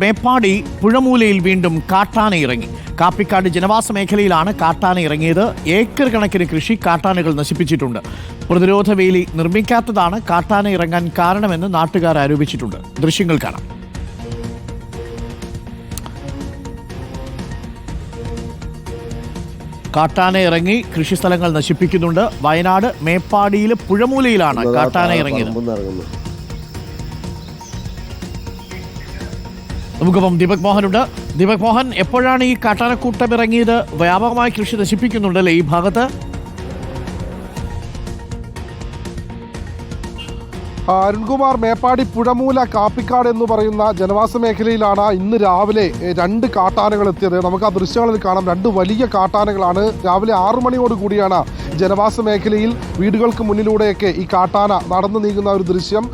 മേപ്പാടി പുഴമൂലയിൽ വീണ്ടും കാട്ടാന ഇറങ്ങി. കാപ്പിക്കാട് ജനവാസ മേഖലയിലാണ് കാട്ടാന ഇറങ്ങിയത്. ഏക്കർ കണക്കിന് കൃഷി കാട്ടാനകൾ നശിപ്പിച്ചിട്ടുണ്ട്. പ്രതിരോധ വേലി നിർമ്മിക്കാത്തതാണ് കാട്ടാന ഇറങ്ങാൻ കാരണമെന്ന് നാട്ടുകാർ ആരോപിച്ചിട്ടുണ്ട്. ദൃശ്യങ്ങൾ കാണാം. കാട്ടാന ഇറങ്ങി കൃഷിസ്ഥലങ്ങൾ നശിപ്പിക്കുന്നുണ്ട്. വയനാട് മേപ്പാടിയിലെ പുഴമൂലയിലാണ് കാട്ടാന ഇറങ്ങിയത്. നമുക്കിപ്പം ദീപക് മോഹനുണ്ട്. ദീപക് മോഹൻ എപ്പോഴാണ് ഈ കാട്ടാനക്കൂട്ടം ഇറങ്ങിയത്? വ്യാപകമായി കൃഷി നശിപ്പിക്കുന്നുണ്ടല്ലേ ഈ ഭാഗത്ത്? അരുൺകുമാർ മേപ്പാടി പുഴമൂല കാപ്പിക്കാട് എന്ന് പറയുന്ന ജനവാസ മേഖലയിലാണ് ഇന്ന് രാവിലെ രണ്ട് കാട്ടാനകൾ എത്തിയത്. നമുക്ക് ആ ദൃശ്യങ്ങളിൽ കാണാം. രണ്ട് വലിയ കാട്ടാനകളാണ്. രാവിലെ ആറു മണിയോട് കൂടിയാണ് ജനവാസ മേഖലയിൽ വീടുകൾക്ക് മുന്നിലൂടെയൊക്കെ ഈ കാട്ടാന നടന്നു നീങ്ങുന്ന ഒരു ദൃശ്യം.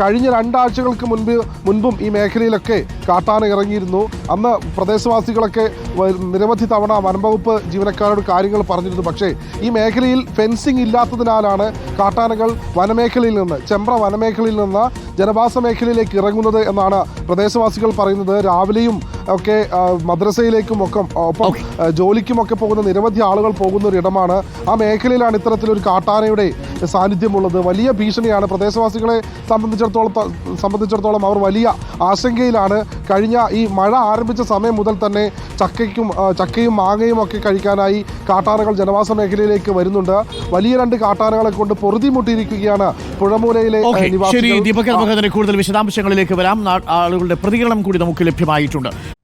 കഴിഞ്ഞ രണ്ടാഴ്ചകൾക്ക് മുൻപ് മുൻപും ഈ മേഖലയിലൊക്കെ കാട്ടാന ഇറങ്ങിയിരുന്നു. അന്ന് പ്രദേശവാസികളൊക്കെ നിരവധി തവണ വനംവകുപ്പ് ജീവനക്കാരോട് കാര്യങ്ങൾ പറഞ്ഞിരുന്നു. പക്ഷേ ഈ മേഖലയിൽ ഫെൻസിംഗ് ഇല്ലാത്തതിനാലാണ് കാട്ടാനകൾ വനമേഖലയിൽ നിന്ന് ചെമ്പ്ര വനമേഖലയിൽ നിന്ന് ജനവാസ മേഖലയിലേക്ക് ഇറങ്ങുന്നത് എന്നാണ് പ്രദേശവാസികൾ പറയുന്നത്. രാവിലെയും ഒക്കെ മദ്രസയിലേക്കും ഒക്കെ ഒപ്പം. ജോലിക്കുമൊക്കെ പോകുന്ന നിരവധി ആളുകൾ പോകുന്ന ഒരു ഇടമാണ്. ആ മേഖലയിലാണ് ഇത്തരത്തിലൊരു കാട്ടാനയുടെ സാന്നിധ്യമുള്ളത്. വലിയ ഭീഷണിയാണ്. പ്രദേശവാസികളെ സംബന്ധിച്ചിടത്തോളം സംബന്ധിച്ചിടത്തോളം അവർ വലിയ ആശങ്കയിലാണ്. കഴിഞ്ഞ ഈ മഴ ആരംഭിച്ച സമയം മുതൽ തന്നെ ചക്കയ്ക്കും ചക്കയും മാങ്ങയും ഒക്കെ കഴിക്കാനായി കാട്ടാനകൾ ജനവാസ മേഖലയിലേക്ക് വരുന്നുണ്ട്. വലിയ രണ്ട് കാട്ടാനകളെ കൊണ്ട് പൊറുതി മുട്ടിയിരിക്കുകയാണ് പുഴമൂലയിലെ ശരി ദീപക് നമുക്ക് അതിന് കൂടുതൽ വിശദാംശങ്ങളിലേക്ക് വരാം. ആളുകളുടെ പ്രതികരണം കൂടി നമുക്ക് ലഭ്യമായിട്ടുണ്ട്.